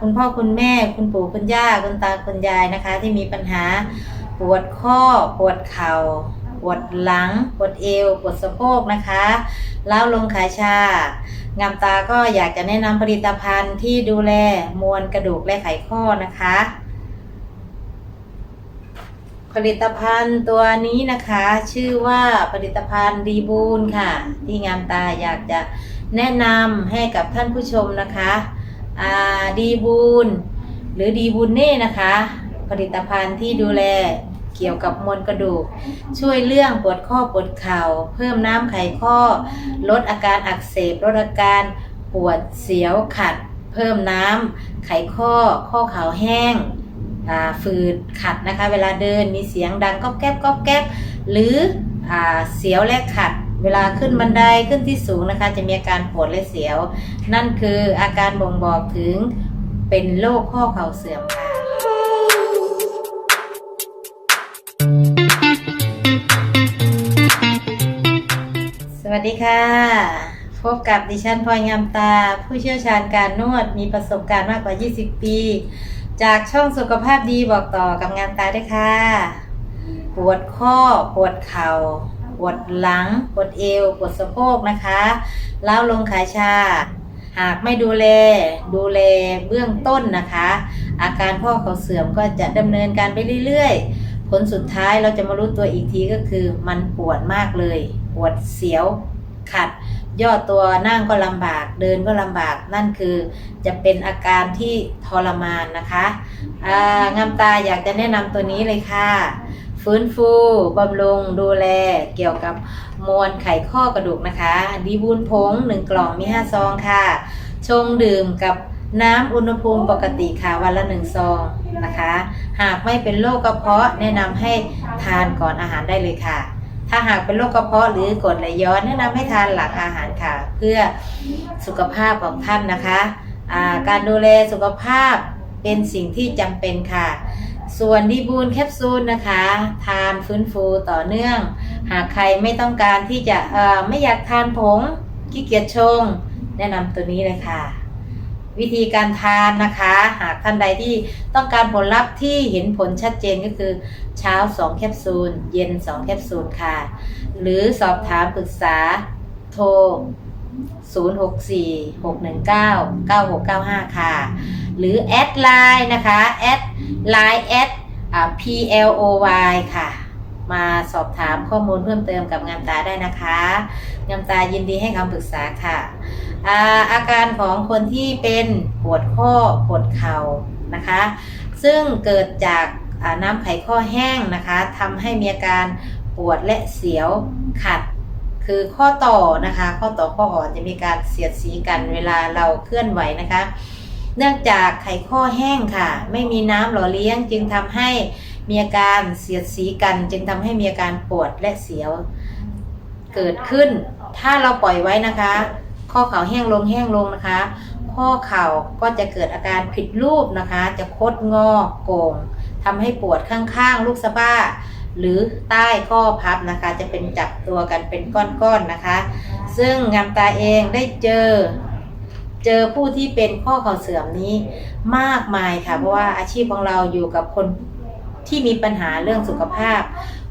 คุณพ่อคุณแม่คุณปู่คุณย่าคุณตาคุณยายนะคะ ที่มีปัญหาปวดข้อปวดเข่าปวดหลังปวดเอวปวดสะโพกนะคะล้าวลงขาชางามตาก็อยากจะแนะนำผลิตภัณฑ์ที่ดูแลมวลกระดูกและไขข้อนะคะ ผลิตภัณฑ์ตัวนี้นะคะ ชื่อว่าผลิตภัณฑ์ดีบูนค่ะ ที่งามตาอยากจะแนะนำให้กับท่านผู้ชมนะคะ ดีบูนหรือดีบูนเน่นะคะ ผลิตภัณฑ์ที่ดูแลเกี่ยวกับมวลกระดูก ช่วยเรื่องปวดข้อปวดเข่า เพิ่มน้ำไขข้อ ลดอาการอักเสบ ลดอาการปวดเสียวขัด เพิ่มน้ำไขข้อ ข้อเข่าแห้งฝืดขัดนะคะ เวลาเดินมีเสียงดังก๊อบแก๊บก๊อบแก๊บหรืออเสียวและขัด เวลาขึ้นบันไดขึ้นที่สูงนะคะ จะมีอาการปวดและเสียว นั่นคืออาการบ่งบอกถึงเป็นโรคข้อเข่าเสื่อมค่ะสวัสดีค่ะ พบกับดิฉันพลอยงามตา ผู้เชี่ยวชาญการนวดมีประสบการณ์มากกว่า 20 ปี จากช่องสุขภาพดีบอกต่อกับงามตาด้วยค่ะ ปวดข้อปวดเข่า ปวดหลัง ปวดเอว ปวดสะโพกนะคะล้าวลงขาชา หากไม่ดูแล ดูแลเบื้องต้นนะคะ อาการข้อเข่าเสื่อมก็จะดำเนินการไปเรื่อยๆ ผลสุดท้ายเราจะมารู้ตัวอีกทีก็คือมันปวดมากเลย ปวดเสียวขัด ย่อตัวนั่งก็ลำบาก เดินก็ลำบาก นั่นคือจะเป็นอาการที่ทรมานนะคะงามตาอยากจะแนะนำตัวนี้เลยค่ะ ฟื้นฟูบำรุงดูแลเกี่ยวกับมวลไขข้อกระดูกนะคะ ดีบูนผง1กล่องมี5ซองค่ะ ชงดื่มกับน้ำอุณหภูมิปกติค่ะวันละ1ซองนะคะ หากไม่เป็นโรคกระเพาะแนะนำให้ทานก่อนอาหารได้เลยค่ะ ถ้าหากเป็นโรคกระเพาะหรือกรดไหลย้อนแนะนำให้ทานหลังอาหารค่ะ เพื่อสุขภาพของท่านนะคะาการดูแลสุขภาพเป็นสิ่งที่จำเป็นค่ะ ส่วนดีบูนแคปซูลนะคะ ทานฟื้นฟูต่อเนื่อง หากใครไม่ต้องการที่จะเอ่อไม่อยากทานผงขี้เกียจชง แนะนำตัวนี้เลยค่ะ วิธีการทานนะคะ หากท่านใดที่ต้องการผลลัพธ์ที่เห็นผลชัดเจนก็คือเช้า 2 แคปซูล เย็น 2 แคปซูลค่ะ หรือสอบถามปรึกษาโทร 0646199695 ค่ะ หรือแอดไลน์นะคะแอด ไลน์แอด PLOY ค่ะ มาสอบถามข้อมูลเพิ่มเติมกับงามตาได้นะคะงามตายินดีให้คำปรึกษาค่ะอาอาการของคนที่เป็นปวดข้อปวดเข่านะคะ ซึ่งเกิดจากาน้ำไขข้อแห้งนะคะทำให้มีอาการปวดและเสียวขัดคือข้อต่อนะคะ ข้อต่อข้ออ่อนจะมีการเสียดสีกันเวลาเราเคลื่อนไหวนะคะ เนื่องจากไขข้อแห้งค่ะ ไม่มีน้ำหล่อเลี้ยงจึงทำให้มีอาการเสียดสีกัน จึงทำให้มีอาการปวดและเสียวเกิดขึ้น ถ้าเราปล่อยไว้นะคะ ข้อเข่าแห้งลงแห้งลงนะคะ ข้อเข่าก็จะเกิดอาการผิดรูปนะคะ จะคดงอโก่งทำให้ปวดข้างๆ ลูกสะบ้า หรือใต้ข้อพับนะคะ จะเป็นจับตัวกันเป็นก้อนๆนะคะ ซึ่งงามตาเองได้เจอ เจอผู้ที่เป็นข้อเข่าเสื่อมนี้มากมายค่ะ เพราะว่าอาชีพของเราอยู่กับคนที่มีปัญหาเรื่องสุขภาพ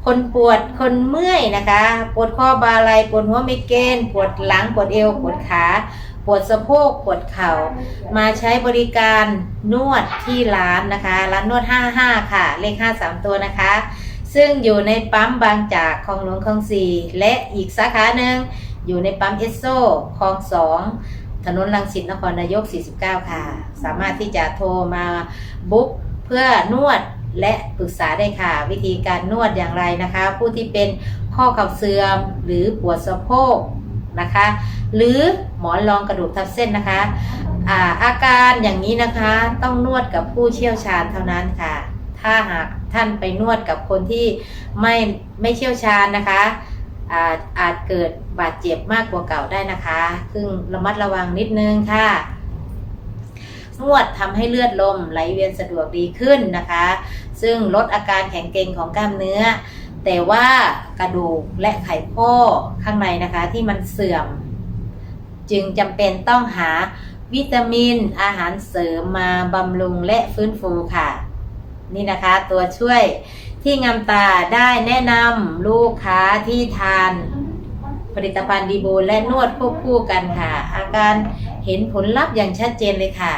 คนปวดคนเมื่อยนะคะ ปวดข้อบาไหลปวดหัวไมเกรนปวดหลังปวดเอวปวดขาปวดสะโพกปวดเข่ามาใช้บริการนวดที่ร้านนะคะ ร้านนวด 55 ค่ะ เลข 53 ตัวนะคะ ซึ่งอยู่ในปั๊มบางจากคลองหลวงคลองสี่และอีกสาขาหนึ่งอยู่ในปั๊มเอสโซคลองสอง ถนนลังสิตนครนายก 49 ค่ะ สามารถที่จะโทรมาบุ๊กเพื่อนวดและปรึกษาได้ค่ะ วิธีการนวดอย่างไรนะคะ ผู้ที่เป็นข้อเข่าเสื่อมหรือปวดสะโพกนะคะ หรือหมอนรองกระดูกทับเส้นนะคะอาอาการอย่างนี้นะคะต้องนวดกับผู้เชี่ยวชาญเท่านั้นค่ะ ถ้าหากท่านไปนวดกับคนที่ไม่ไม่เชี่ยวชาญนะคะ อาจอาจเกิดบาดเจ็บมากกว่าเก่าได้นะคะ ซึ่งระมัดระวังนิดนึงค่ะ นวดทำให้เลือดลมไหลเวียนสะดวกดีขึ้นนะคะ ซึ่งลดอาการแข็งเกร็งของกล้ามเนื้อ แต่ว่ากระดูกและไขข้อข้างในนะคะที่มันเสื่อม จึงจำเป็นต้องหาวิตามินอาหารเสริมมาบำรุงและฟื้นฟูค่ะ นี่นะคะตัวช่วยที่งามตาได้แนะนำลูกค้าที่ทาน ผลิตภัณฑ์ดีบูลและนวดควบคู่กันค่ะ อาการเห็นผลลัพธ์อย่างชัดเจนเลยค่ะ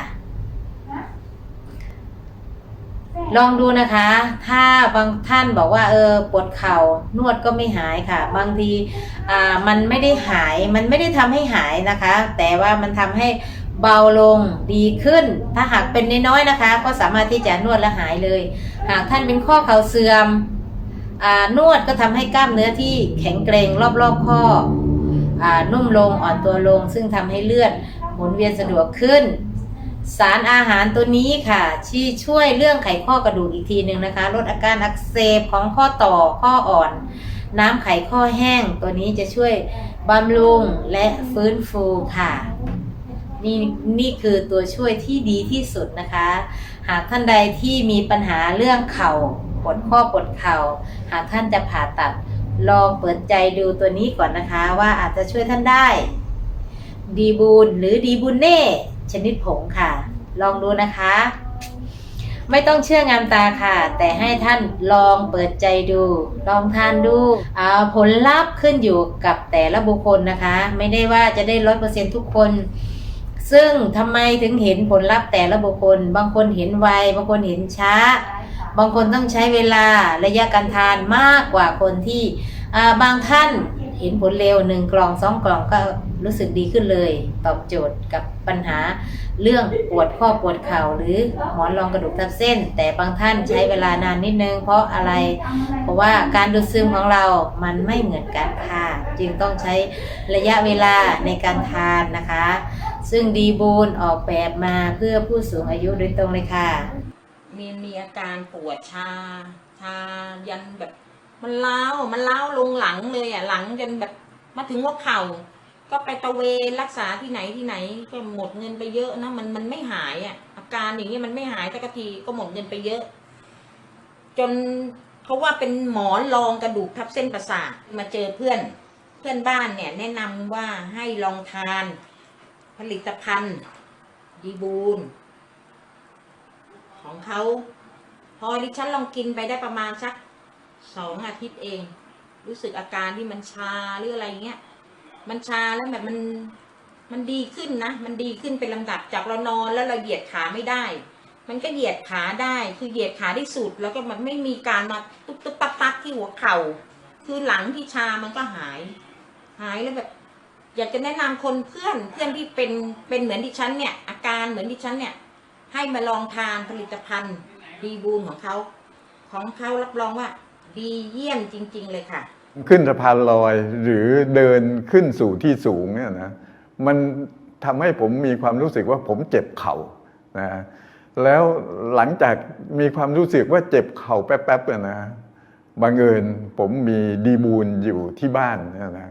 ลองดูนะคะ ถ้าบางท่านบอกว่าเออปวดเข่านวดก็ไม่หายค่ะ บางทีอ่ามันไม่ได้หายมันไม่ได้ทำให้หายนะคะ แต่ว่ามันทำให้ เบาลงดีขึ้น ถ้าหากเป็นน้อยๆนะคะ ก็สามารถที่จะนวดและหายเลย หากท่านเป็นข้อเข่าเสื่อมอ่านวดก็ทำให้กล้ามเนื้อที่แข็งเกรงรอบๆข้ออ่านุ่มลงอ่อนตัวลง ซึ่งทำให้เลือดหมุนเวียนสะดวกขึ้น สารอาหารตัวนี้ค่ะที่ช่วยเรื่องไขข้อกระดูกอีกทีหนึ่งนะคะ ลดอาการอักเสบของข้อต่อข้ออ่อน น้ำไขข้อแห้งตัวนี้จะช่วยบำรุงและฟื้นฟูค่ะ นี่นี่คือตัวช่วยที่ดีที่สุดนะคะ หากท่านใดที่มีปัญหาเรื่องเข่าปวดข้อปวดเข่า หากท่านจะผ่าตัดลองเปิดใจดูตัวนี้ก่อนนะคะ ว่าอาจจะช่วยท่านได้ ดีบูนหรือดีบูเน่ชนิดผงค่ะ ลองดูนะคะ ไม่ต้องเชื่องามตาค่ะ แต่ให้ท่านลองเปิดใจดู ลองทานดูผลลัพธ์ขึ้นอยู่กับแต่ละบุคคลนะคะ ไม่ได้ว่าจะได้ร้อยเปอร์เซ็นทุกคน ซึ่งทำไมถึงเห็นผลลัพธ์แต่ละบุคคล บางคนเห็นไว บางคนเห็นช้า บางคนต้องใช้เวลาระยะการทานมากกว่าคนที่บางท่านเห็นผลเร็วหนึ่งกล่องสองกล่องก็รู้สึกดีขึ้นเลย ตอบโจทย์กับปัญหาเรื่องปวดข้อปวดเข่าหรือหมอนรองกระดูกทับเส้น แต่บางท่านใช้เวลานานนิดนึงเพราะอะไร เพราะว่าการดูดซึมของเรามันไม่เหมือนกันค่ะ จึงต้องใช้ระยะเวลาในการทานนะคะ ซึ่งดีบูนออกแบบมาเพื่อผู้สูงอายุโดยตรงเลยค่ะ มีมีอาการปวดชา ชายันแบบ มันเล้ามันเล้าลงหลังเลยอะหลังจนแบบมาถึงหัวเข่า ก็ไปตะเวนรักษาที่ไหนที่ไหนก็หมดเงินไปเยอะนะมันมันไม่หายอะอาการอย่างนี้ยมันไม่หายสักทีก็หมดเงินไปเยอะ จนเขาว่าเป็นหมอนรองกระดูกทับเส้นประสาทมาเจอเพื่อน เพื่อนบ้านเนี่ยแนะนำว่าให้ลองทาน ลิตภัณฑ์ดีบูนของเขาพอดิฉันลองกินไปได้ประมาณสักสองอาทิตย์เอง รู้สึกอาการที่มันชาหรืออะไรเงี้ย มันชาแล้วแบบมันมันดีขึ้นนะ มันดีขึ้นเป็นลำดับจากเรานอนแล้วเราเหยียดขาไม่ได้ มันก็เหยียดขาได้ คือเหยียดขาได้สุดแล้วก็มันไม่มีการมาตุ๊บตุ๊บตับตับที่หัวเข่า คือหลังที่ชามันก็หาย หายแล้วแบบ อยากจะแนะนำคนเพื่อนเพื่อนที่เป็นเป็นเหมือนดิฉันเนี่ย อาการเหมือนดิฉันเนี่ย ให้มาลองทานผลิตภัณฑ์ดีบูนของเขา ของเขารับรองว่า ดีเยี่ยมจริง ๆ เลยค่ะ ขึ้นสะพานลอยหรือเดินขึ้นสู่ที่สูงเนี่ยนะมันทำให้ผมมีความรู้สึกว่าผมเจ็บเข่านะแล้วหลังจากมีความรู้สึกว่าเจ็บเข่าแป๊บๆเนี่ยนะบังเอิญผมมีดีบูนอยู่ที่บ้านเนี่ยนะ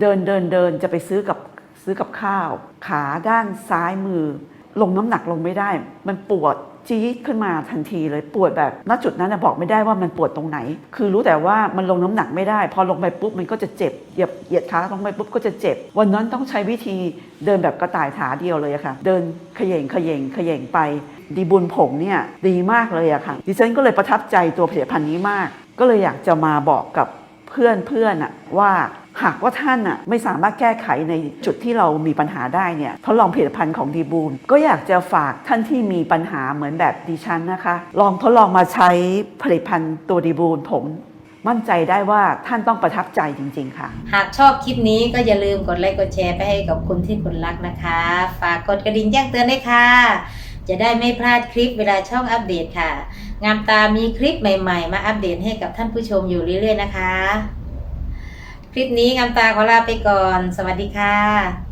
เดินเดินเดินจะไปซื้อกับซื้อกับข้าว ขาด้านซ้ายมือ ลงน้ำหนักลงไม่ได้ มันปวดจี๊ดขึ้นมาทันทีเลยปวดแบบณจุดนั้นบอกไม่ได้ว่ามันปวดตรงไหน คือรู้แต่ว่ามันลงน้ำหนักไม่ได้ พอลงไปปุ๊บมันก็จะเจ็บเหยียบเหยียดขาลงไปปุ๊บก็จะเจ็บ วันนั้นต้องใช้วิธีเดินแบบกระต่ายขาเดียวเลยค่ะ เดินเขย่งเขย่งเขย่งไป ดีบุญผงเนี่ยดีมากเลยอะค่ะ ดิฉันก็เลยประทับใจตัวผลิตภัณฑ์นี้มาก ก็เลยอยากจะมาบอกกับเพื่อนเพื่อนอะว่า หากว่าท่านอะไม่สามารถแก้ไขในจุดที่เรามีปัญหาได้เนี่ยทดลองผลิตภัณฑ์ของดีบูลก็อยากจะฝากท่านที่มีปัญหาเหมือนแบบดิฉันนะคะ ลองทดลองมาใช้ผลิตภัณฑ์ตัวดีบูลผมมั่นใจได้ว่าท่านต้องประทับใจจริง ๆ ค่ะ หากชอบคลิปนี้ก็อย่าลืมกดไลค์กดแชร์ไปให้กับคุณที่คุณรักนะคะ ฝากกดกระดิ่งแจ้งเตือนด้วยค่ะ จะได้ไม่พลาดคลิปเวลาช่องอัปเดตค่ะ งามตามีคลิปใหม่ ๆ มาอัปเดตให้กับท่านผู้ชมอยู่เรื่อย ๆ นะคะ คลิปนี้งามตาขอลาไปก่อน สวัสดีค่ะ